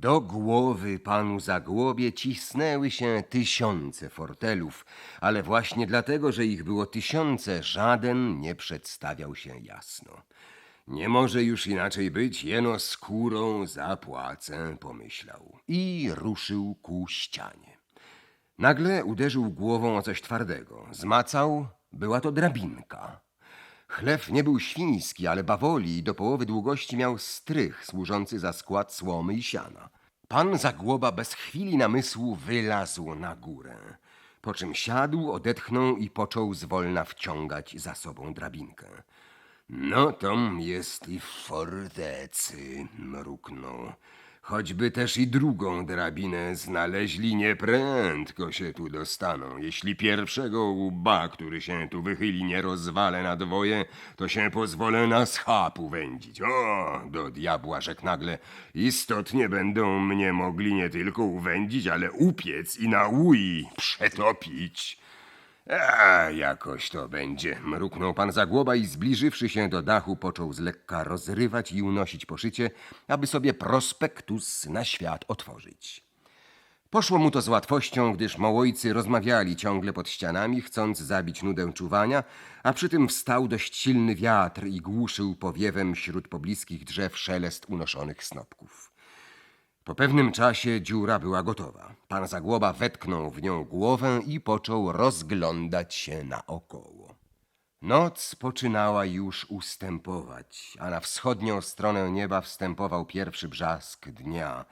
Do głowy panu Zagłobie cisnęły się tysiące fortelów, ale właśnie dlatego, że ich było tysiące, żaden nie przedstawiał się jasno. Nie może już inaczej być, jeno skórą zapłacę, pomyślał i ruszył ku ścianie. Nagle uderzył głową o coś twardego. Zmacał, była to drabinka. Chlew nie był świński, ale bawoli i do połowy długości miał strych służący za skład słomy i siana. Pan Zagłoba bez chwili namysłu wylazł na górę. Po czym siadł, odetchnął i począł zwolna wciągać za sobą drabinkę. No tom jest i w fortecy, mruknął. Choćby też i drugą drabinę znaleźli, nieprędko się tu dostaną. Jeśli pierwszego łba, który się tu wychyli, nie rozwalę na dwoje, to się pozwolę na schapu wędzić. O, do diabła, rzekł nagle, istotnie będą mnie mogli nie tylko uwędzić, ale upiec i na łui przetopić. A, jakoś to będzie, mruknął pan Zagłoba i zbliżywszy się do dachu, począł z lekka rozrywać i unosić poszycie, aby sobie prospektus na świat otworzyć. Poszło mu to z łatwością, gdyż mołojcy rozmawiali ciągle pod ścianami, chcąc zabić nudę czuwania, a przy tym wstał dość silny wiatr i głuszył powiewem wśród pobliskich drzew szelest unoszonych snopków. Po pewnym czasie dziura była gotowa. Pan Zagłoba wetknął w nią głowę i począł rozglądać się naokoło. Noc poczynała już ustępować, a na wschodnią stronę nieba wstępował pierwszy brzask dnia,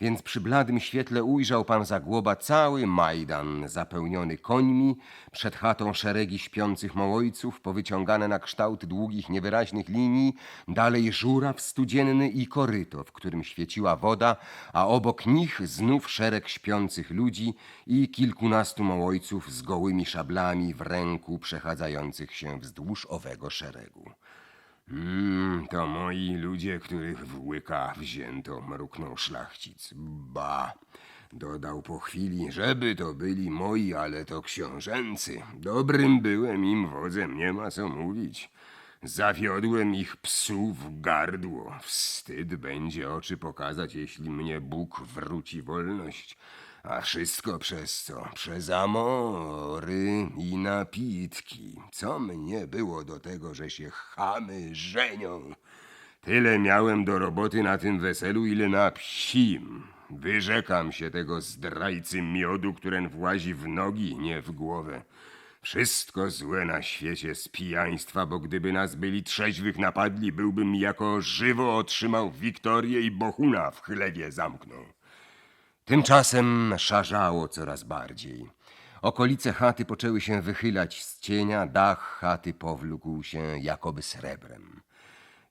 więc przy bladym świetle ujrzał pan Zagłoba cały Majdan zapełniony końmi, przed chatą szeregi śpiących mołojców, powyciągane na kształt długich, niewyraźnych linii, dalej żuraw studzienny i koryto, w którym świeciła woda, a obok nich znów szereg śpiących ludzi i kilkunastu mołojców z gołymi szablami w ręku przechadzających się wzdłuż owego szeregu. Mm, to moi ludzie, których w łyka wzięto, mruknął szlachcic. Ba, dodał po chwili, żeby to byli moi, ale to książęcy. Dobrym byłem im wodzem, nie ma co mówić. Zawiodłem ich psu w gardło. Wstyd będzie oczy pokazać, jeśli mnie Bóg wróci wolność. A wszystko przez co? Przez amory i napitki. Co mnie było do tego, że się chamy żenią? Tyle miałem do roboty na tym weselu, ile na psim. Wyrzekam się tego zdrajcy miodu, któren włazi w nogi, nie w głowę. Wszystko złe na świecie z pijaństwa, bo gdyby nas byli trzeźwych napadli, byłbym jako żywo otrzymał Wiktorię i Bohuna w chlewie zamknął. Tymczasem szarzało coraz bardziej. Okolice chaty poczęły się wychylać z cienia, dach chaty powlókł się jakoby srebrem.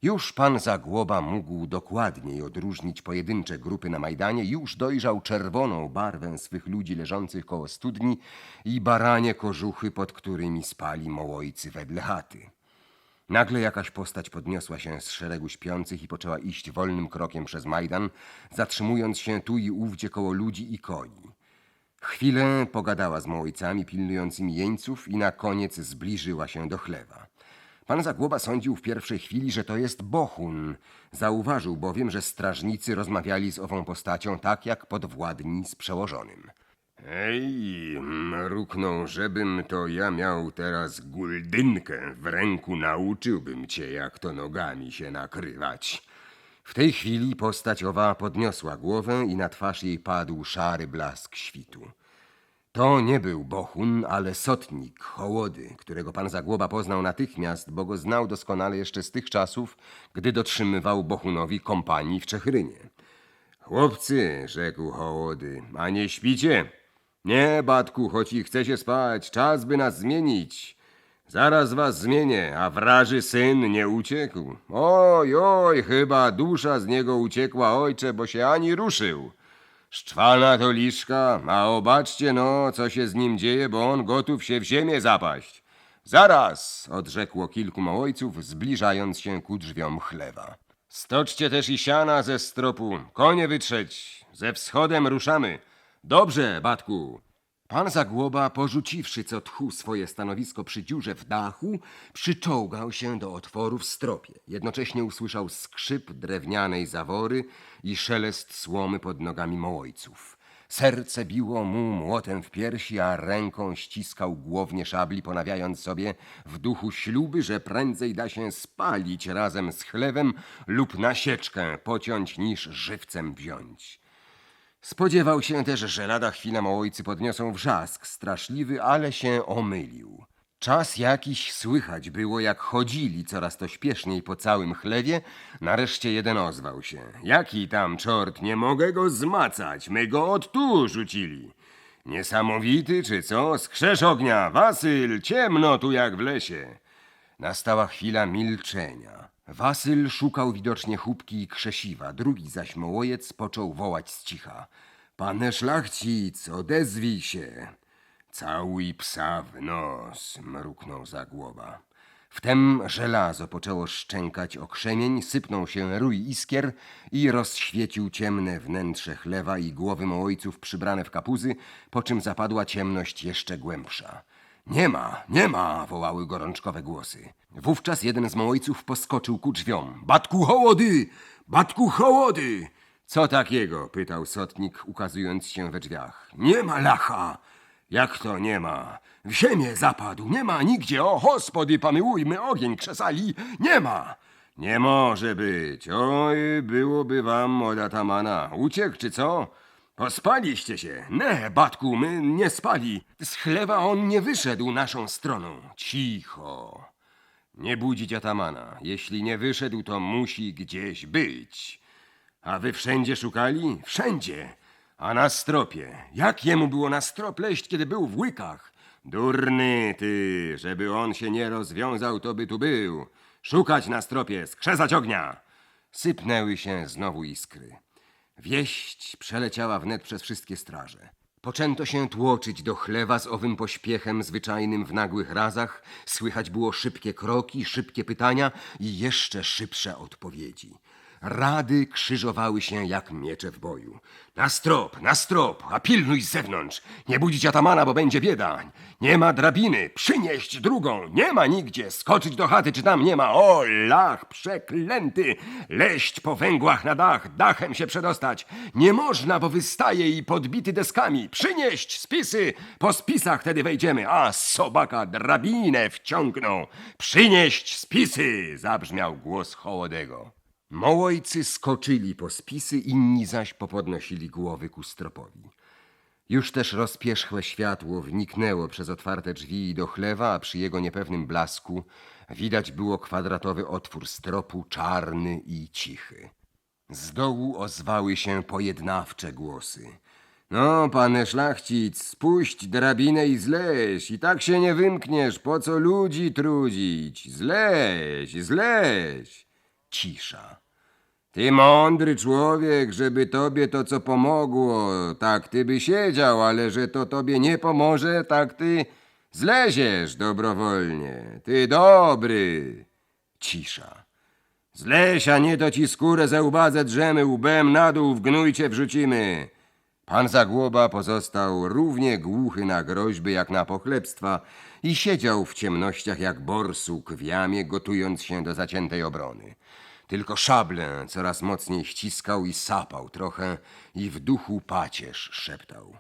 Już pan Zagłoba mógł dokładniej odróżnić pojedyncze grupy na Majdanie, już dojrzał czerwoną barwę swych ludzi leżących koło studni i baranie kożuchy, pod którymi spali mołojcy wedle chaty. Nagle jakaś postać podniosła się z szeregu śpiących i poczęła iść wolnym krokiem przez Majdan, zatrzymując się tu i ówdzie koło ludzi i koni. Chwilę pogadała z mołojcami pilnującymi jeńców i na koniec zbliżyła się do chlewa. Pan Zagłoba sądził w pierwszej chwili, że to jest Bohun. Zauważył bowiem, że strażnicy rozmawiali z ową postacią tak jak podwładni z przełożonym. Ej, mruknął, żebym to ja miał teraz guldynkę w ręku, nauczyłbym cię, jak to nogami się nakrywać. W tej chwili postać owa podniosła głowę i na twarz jej padł szary blask świtu. To nie był Bohun, ale sotnik Hołody, którego pan Zagłoba poznał natychmiast, bo go znał doskonale jeszcze z tych czasów, gdy dotrzymywał Bohunowi kompanii w Czechrynie. Chłopcy, rzekł Hołody, a nie śpicie? Nie, batku, choć i chcecie spać, czas by nas zmienić. Zaraz was zmienię, a wraży syn nie uciekł. Oj, oj, chyba dusza z niego uciekła, ojcze, bo się ani ruszył. Szczwana to liszka, a obaczcie no, co się z nim dzieje, bo on gotów się w ziemię zapaść. Zaraz, odrzekło kilku małojców, zbliżając się ku drzwiom chlewa. Stoczcie też i siana ze stropu, konie wytrzeć, ze wschodem ruszamy. Dobrze, batku. Pan Zagłoba, porzuciwszy co tchu swoje stanowisko przy dziurze w dachu, przyczołgał się do otworu w stropie. Jednocześnie usłyszał skrzyp drewnianej zawory i szelest słomy pod nogami mołojców. Serce biło mu młotem w piersi, a ręką ściskał głownie szabli, ponawiając sobie w duchu śluby, że prędzej da się spalić razem z chlewem lub na sieczkę pociąć, niż żywcem wziąć. Spodziewał się też, że lada chwila mołojcy podniosą wrzask straszliwy, ale się omylił. Czas jakiś słychać było, jak chodzili coraz to śpieszniej po całym chlewie. Nareszcie jeden ozwał się. Jaki tam czort, nie mogę go zmacać, my go od tu rzucili. Niesamowity, czy co? Skrzesz ognia, Wasyl, ciemno tu jak w lesie. Nastała chwila milczenia. Wasyl szukał widocznie chubki i krzesiwa, drugi zaś mołojec począł wołać z cicha. Pane szlachcic, odezwij się. Całuj psa w nos, mruknął za głowa. Wtem żelazo poczęło szczękać o krzemień, sypnął się rój iskier i rozświecił ciemne wnętrze chlewa i głowy mołojców przybrane w kapuzy, po czym zapadła ciemność jeszcze głębsza. Nie ma, nie ma, wołały gorączkowe głosy. Wówczas jeden z mołojców poskoczył ku drzwiom. Batku hołody! Batku hołody! Co takiego? pytał sotnik, ukazując się we drzwiach. Nie ma lacha! Jak to nie ma? W ziemię zapadł, nie ma nigdzie. O, hospody, pomyłujmy ogień krzesali. Nie ma! Nie może być. Oj, byłoby wam od atamana. Uciekł, czy co? Pospaliście się. Nie, batku, my nie spali. Z chlewa on nie wyszedł naszą stroną. Cicho. Nie budzić atamana. Jeśli nie wyszedł, to musi gdzieś być. A wy wszędzie szukali? Wszędzie. A na stropie? Jak jemu było na strop leść, kiedy był w łykach? Durny ty, żeby on się nie rozwiązał, to by tu był. Szukać na stropie, skrzesać ognia. Sypnęły się znowu iskry. Wieść przeleciała wnet przez wszystkie straże. Poczęto się tłoczyć do chlewa z owym pośpiechem zwyczajnym w nagłych razach. Słychać było szybkie kroki, szybkie pytania i jeszcze szybsze odpowiedzi. Rady krzyżowały się jak miecze w boju. Na strop, na strop, a pilnuj z zewnątrz. Nie budzić atamana, bo będzie bieda. Nie ma drabiny, przynieść drugą. Nie ma nigdzie, skoczyć do chaty, czy tam nie ma. O, lach przeklęty, leść po węgłach na dach, dachem się przedostać. Nie można, bo wystaje i podbity deskami. Przynieść spisy, po spisach wtedy wejdziemy. A, sobaka drabinę wciągnął. Przynieść spisy, zabrzmiał głos Hołodego. Mołojcy skoczyli po spisy, inni zaś popodnosili głowy ku stropowi. Już też rozpierzchłe światło wniknęło przez otwarte drzwi do chlewa, a przy jego niepewnym blasku widać było kwadratowy otwór stropu, czarny i cichy. Z dołu ozwały się pojednawcze głosy. No, panie szlachcic, spuść drabinę i zleź. I tak się nie wymkniesz, po co ludzi trudzić? Zleź, zleź. Cisza. Ty mądry człowiek, żeby tobie to co pomogło, tak ty by siedział, ale że to tobie nie pomoże, tak ty zleziesz dobrowolnie. Ty dobry. Cisza. Zleś, a nie to ci skórę ze łba drzemy łbem na dół w gnójcie wrzucimy. Pan Zagłoba pozostał równie głuchy na groźby jak na pochlebstwa i siedział w ciemnościach jak borsuk w jamie, gotując się do zaciętej obrony. Tylko szablę coraz mocniej ściskał i sapał trochę i w duchu pacierz szeptał.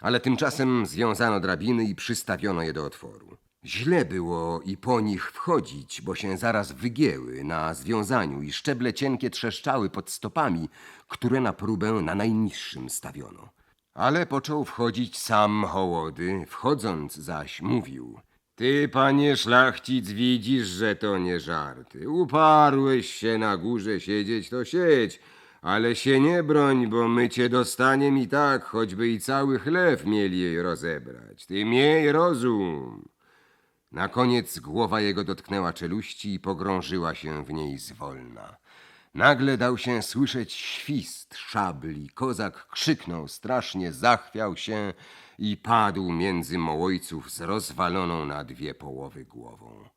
Ale tymczasem związano drabiny i przystawiono je do otworu. Źle było i po nich wchodzić, bo się zaraz wygięły na związaniu i szczeble cienkie trzeszczały pod stopami, które na próbę na najniższym stawiono. Ale począł wchodzić sam hołody, wchodząc zaś mówił. Ty, panie szlachcic, widzisz, że to nie żarty. Uparłeś się na górze siedzieć, to siedź, ale się nie broń, bo my cię dostaniem i tak, choćby i cały chlew mieli jej rozebrać. Ty miej rozum. Na koniec głowa jego dotknęła czeluści i pogrążyła się w niej zwolna. Nagle dał się słyszeć świst szabli. Kozak krzyknął strasznie, zachwiał się i padł między mołojców z rozwaloną na dwie połowy głową.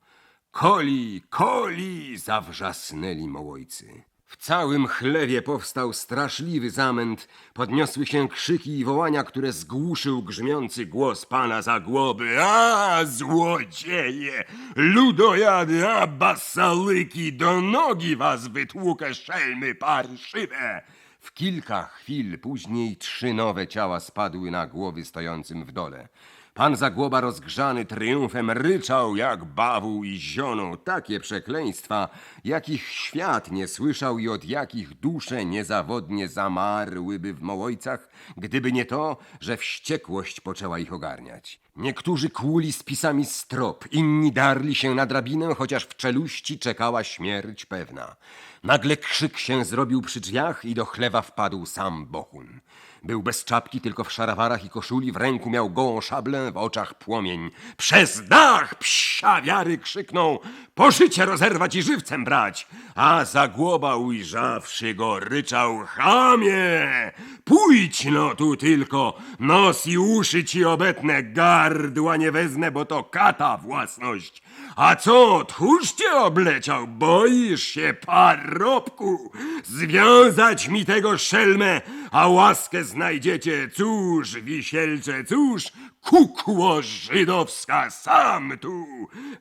Koli, koli! zawrzasnęli mołojcy. W całym chlewie powstał straszliwy zamęt. Podniosły się krzyki i wołania, które zgłuszył grzmiący głos pana Zagłoby. A, złodzieje! Ludojady, a basalyki! Do nogi was wytłukę, szelmy parszywe! W kilka chwil później trzy nowe ciała spadły na głowy stojącym w dole. Pan Zagłoba rozgrzany triumfem ryczał jak bawu i zionął takie przekleństwa, jakich świat nie słyszał i od jakich dusze niezawodnie zamarłyby w mołojcach, gdyby nie to, że wściekłość poczęła ich ogarniać. Niektórzy kłuli z pisami strop, inni darli się na drabinę, chociaż w czeluści czekała śmierć pewna. Nagle krzyk się zrobił przy drzwiach i do chlewa wpadł sam Bohun. Był bez czapki, tylko w szarawarach i koszuli, w ręku miał gołą szablę, w oczach płomień. Przez dach psia wiary krzyknął, poszycie rozerwać i żywcem brać. A Zagłoba ujrzawszy go, ryczał, chamie, pójdź no tu tylko, nos i uszy ci obetnę, gardła nie wezmę, bo to kata własność. A co, tchórz cię obleciał, boisz się, parobku, związać mi tego szelmę, a łaskę znajdziecie, cóż, wisielcze, cóż, kukło żydowska, sam tu,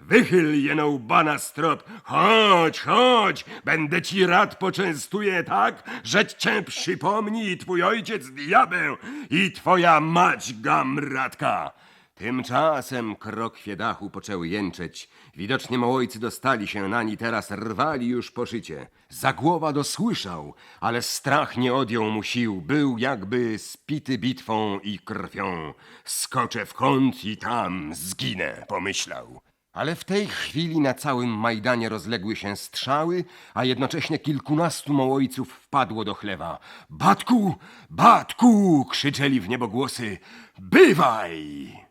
wychyl jeno bana strop, chodź, chodź, będę ci rad poczęstuję tak, że cię przypomni twój ojciec diabeł i twoja mać gamratka. Tymczasem krokwie dachu poczęły jęczeć. Widocznie mołojcy dostali się na ni, teraz rwali już poszycie. Zagłoba dosłyszał, ale strach nie odjął mu sił. Był jakby spity bitwą i krwią. Skoczę w kąt i tam zginę, pomyślał. Ale w tej chwili na całym Majdanie rozległy się strzały, a jednocześnie kilkunastu mołojców wpadło do chlewa. Batku, Batku! krzyczeli w niebo głosy. Bywaj!